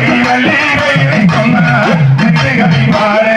கை வள்ளி வைக்கும் நெற்றிகளை பாரு